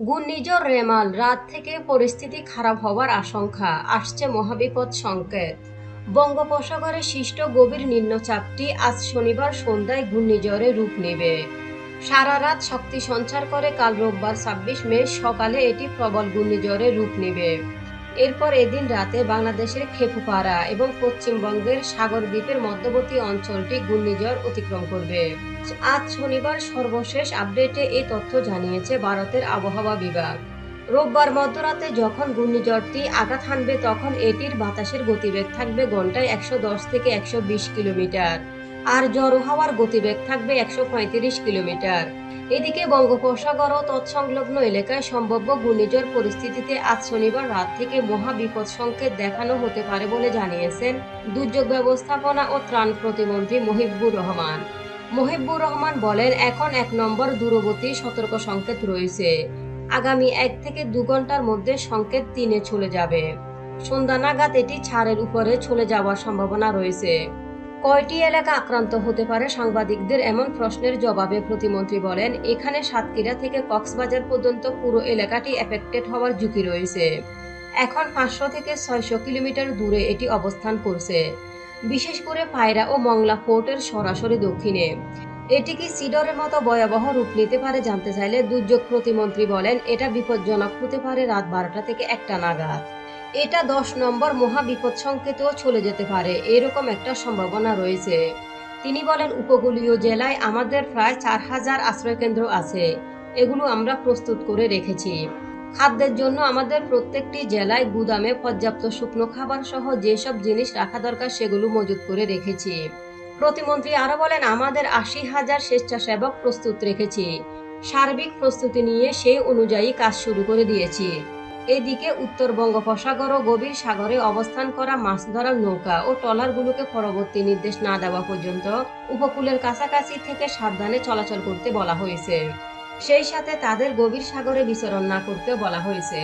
ঘূর্ণিঝড় রেমাল, রাত থেকে পরিস্থিতি খারাপ হওয়ার আশঙ্কা, আসছে মহাবিপদ সংকেত। বঙ্গোপসাগরে সৃষ্ট গভীর নিম্নচাপটি আজ শনিবার সন্ধ্যায় ঘূর্ণিঝড়ে রূপ নেবে। সারা রাত শক্তি সঞ্চার করে কাল রোববার ছাব্বিশ মে সকালে এটি প্রবল ঘূর্ণিঝড়ে রূপ নেবে। এরপর এদিন রাতে বাংলাদেশের খেপুপাড়া এবং পশ্চিমবঙ্গের সাগর দ্বীপের মধ্যবর্তী অঞ্চলটি ঘূর্ণিঝড় অতিক্রম করবে। আজ শনিবার সর্বশেষ আপডেটে এই তথ্য জানিয়েছে ভারতের আবহাওয়া বিভাগ। রোববার মধ্যরাতে যখন ঘূর্ণিঝড়টি আঘাত হানবে, তখন এটির বাতাসের গতিবেগ থাকবে ঘন্টায় একশো দশ থেকে একশো বিশ কিলোমিটার। আর জড়ো হওয়ার গতিবেগ থাকবে একশো পঁয়ত্রিশ কিলোমিটার। এদিকে বঙ্গোপসাগর ও তৎসংলগ্ন এলাকায় সম্ভাব্য ঘূর্ণিঝড় পরিস্থিতিতে আজ শনিবার রাত থেকে মহা বিপদ সংকেত দেখানো হতে পারে বলে জানিয়েছেন দুর্যোগ ব্যবস্থাপনা ও ত্রাণ প্রতিমন্ত্রী মহিবুর রহমান। মহিবুর রহমান বলেন, এখন এক নম্বর দূরবর্তী সতর্ক সংকেত রয়েছে। আগামী এক থেকে দু ঘণ্টার মধ্যে সংকেত তিনে চলে যাবে। সন্ধ্যা নাগাদ এটি ছাড়ের উপরে চলে যাওয়ার সম্ভাবনা রয়েছে। কয়টি এলাকা আক্রান্ত হতে পারে সাংবাদিকদের এমন প্রশ্নের জবাবে প্রতিমন্ত্রী বলেন, এখানে সাতক্ষীরা থেকে কক্সবাজার পর্যন্ত পুরো এলাকাটি এফেক্টেড হওয়ার ঝুঁকি রয়েছে। এখন পাঁচশো থেকে ছয়শো কিলোমিটার দূরে এটি অবস্থান করছে। বিশেষ করে পায়রা ও মংলা পোর্টের সরাসরি দক্ষিণে। এটি কি সিডরের মতো ভয়াবহ রূপ নিতে পারে জানতে চাইলে দুর্যোগ প্রতিমন্ত্রী বলেন, এটা বিপজ্জনক হতে পারে রাত বারোটা থেকে একটা নাগাদ। এটা দশ নম্বর মহা বিপদ সংকেতেও চলে যেতে পারে, এরকম একটা সম্ভাবনা রয়েছে। তিনি বলেন, উপকূলীয় জেলায় আমাদের প্রায় চার হাজার আশ্রয়কেন্দ্র আছে, এগুলো আমরা প্রস্তুত করে রেখেছি। খাদ্যের জন্য আমাদের প্রত্যেকটি জেলায় গুদামে পর্যাপ্ত শুকনো খাবার সহ যেসব জিনিস রাখা দরকার সেগুলো মজুত করে রেখেছি। প্রতিমন্ত্রী আরও বলেন, আমাদের আশি হাজার স্বেচ্ছাসেবক প্রস্তুত রেখেছি। সার্বিক প্রস্তুতি নিয়ে সেই অনুযায়ী কাজ শুরু করে দিয়েছি। এদিকে উত্তর বঙ্গোপসাগর ও গভীর সাগরে অবস্থান করা মাছ ধরার নৌকা ও ট্রলারগুলোকে পরবর্তী নির্দেশ না দেওয়া পর্যন্ত উপকূলের কাছাকাছি থেকে সাবধানে চলাচল করতে বলা হয়েছে। সেই সাথে তাদের গভীর সাগরে বিচরণ না করতে বলা হয়েছে।